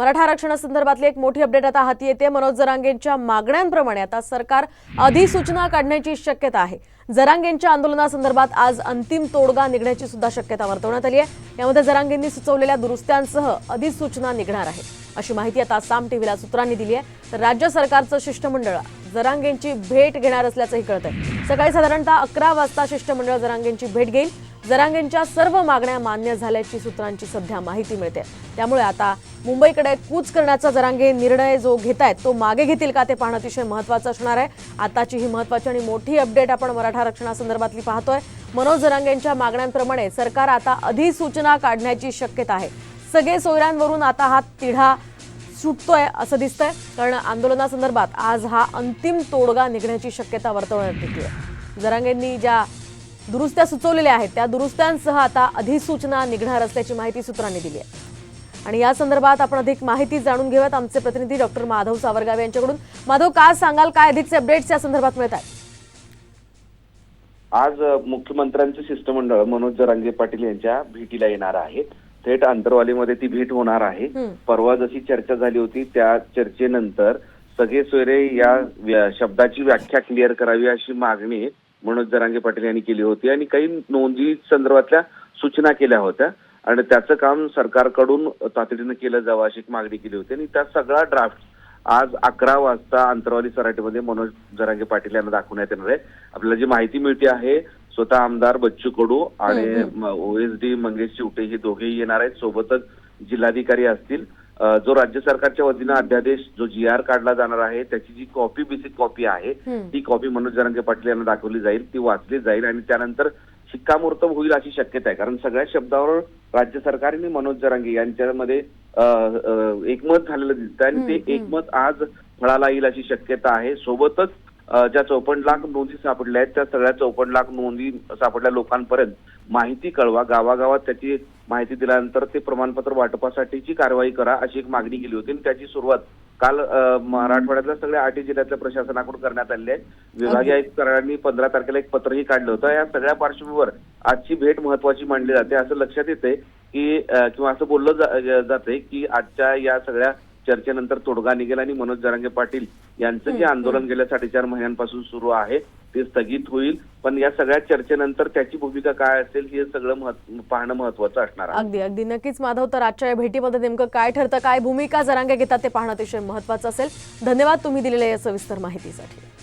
मराठा आरक्षणासंदर्भातली एक मोठी अपडेट आता हाती येते. मनोज जरांगेंच्या मागण्यांप्रमाणे आता सरकार अधिसूचना काढण्याची शक्यता आहे. जरांगेंच्या आंदोलनासंदर्भात आज अंतिम तोडगा निघण्याची सुद्धा शक्यता वर्तवण्यात आली आहे. यामध्ये जरांगेंनी सुचवलेल्या दुरुस्त्यांसह अधिसूचना निघणार आहे. अशी माहिती आता आसाम टीव्हीला सूत्रांनी दिली आहे. तर राज्य सरकारचं शिष्टमंडळ जरांगेंची भेट घेणार असल्याचंही कळत आहे सकाळी साधारणतः अकरा वाजता शिष्टमंडळ जरांगेंची भेट घेईल. जरांगेंच्या सर्व मागण्या मान्य झाल्याची सूत्रांची सध्या माहिती मिळते. त्यामुळे आता मुंबईकडे कूच करण्याचा जरांगे निर्णय जो घेत आहेत तो मागे घेतील का ते पाहणं अतिशय महत्त्वाचं असणार आहे. आताची ही महत्त्वाची आणि मोठी अपडेट आपण मराठा आरक्षणासंदर्भातली पाहतोय. मनोज जरांगेंच्या मागण्यांप्रमाणे सरकार आता अधिसूचना काढण्याची शक्यता आहे. सगळे सोयऱ्यांवरून आता हा तिढा सुटतोय असं दिसतंय कारण आंदोलनासंदर्भात आज हा अंतिम तोडगा निघण्याची शक्यता वर्तवण्यात येते. जरांगेंनी ज्या दुरुस्त्या सुचवलेल्या आहेत. त्या दुरुस्त्यांसह आता अधिसूचना निघणार असल्याची माहिती सूत्रांनी दिली आहे. आणि या संदर्भात आपण अधिक माहिती जाणून घेऊयात. आमचे प्रतिनिधी डॉक्टर माधव सावरगावे यांच्याकडून. माधव काय सांगाल? काय अधिकचे अपडेट्स या संदर्भात मिळत आहेत? आज मुख्यमंत्र्यांचे शिष्टमंडळ मनोज जरांगे पाटील यांच्या भेटीला येणार आहे थेट अंतरवालीमध्ये ती भेट होणार आहे. परवा जशी चर्चा झाली होती त्या चर्चेनंतर सगळे सोयरे या शब्दाची व्याख्या क्लिअर करावी अशी मागणी मनोज जरांगे पाटील यांनी केली होती आणि काही नोंदी संदर्भातल्या सूचना केल्या होत्या. आणि त्याचं काम सरकारकडून तातडीनं केलं जावं अशी मागणी केली होती. आणि त्या सगळा ड्राफ्ट आज अकरा वाजता अंतरवाली सराटीमध्ये मनोज जरांगे पाटील यांना दाखवण्यात येणार आहे. आपल्याला जी माहिती मिळते आहे स्वतः आमदार बच्चू कडू आणि ओएसडी मंगेश चिवटे हे दोघेही येणार आहेत. सोबतच जिल्हाधिकारी असतील. जो राज्य सरकारच्या वतीनं अध्यादेश जो जी आर काढला जाणार आहे त्याची जी कॉपी बेसिक कॉपी आहे. ती कॉपी मनोज जरांगे पाटील यांना दाखवली जाईल ती वाचली जाईल आणि त्यानंतर शिक्कामोर्तब होईल अशी शक्यता आहे कारण सगळ्या शब्दावर राज्य सरकारने मनोज जरांगे यांच्यामध्ये एकमत झालेलं दिसतं आणि ते. एकमत आज फळाला येईल अशी शक्यता आहे सोबतच ज्या चौपन्न लाख नोंदी सापडल्या आहेत त्या सगळ्या चौपन्न लाख नोंदी सापडल्या लोकांपर्यंत माहिती कळवा. गावागावात त्याची माहिती दिल्यानंतर ते प्रमाणपत्र वाटपासाठीची कारवाई करा अशी एक मागणी केली होती. आणि त्याची सुरुवात काल मराठवाड्यातल्या सगळ्या आठ जिल्ह्यातल्या प्रशासनाकडून करण्यात आली आहे. विभागीय आयुक्तांनी पंधरा तारखेला एक पत्रही काढलं होतं. या सगळ्या पार्श्वभूमीवर आजची भेट महत्वाची मानली जाते. असं लक्षात येते की किंवा असं बोललं जाते की आजच्या या सगळ्या चर्चेनंतर तोडगा निघेल आणि मनोज जरांगे पाटील यांचं जे आंदोलन गेल्या साडेचार महिन्यांपासून सुरू आहे ते स्थगित होईल. पण या सगळ्या चर्चेनंतर त्याची भूमिका काय असेल हे सगळं पाहणं महत्वाचं असणार अगदी अगदी. नक्कीच माधव तर आजच्या या भेटीमध्ये नेमकं काय ठरतं काय भूमिका जरांगे घेतात ते पाहणं अतिशय महत्त्वाचं असेल. धन्यवाद तुम्ही दिलेल्या या सविस्तर माहितीसाठी.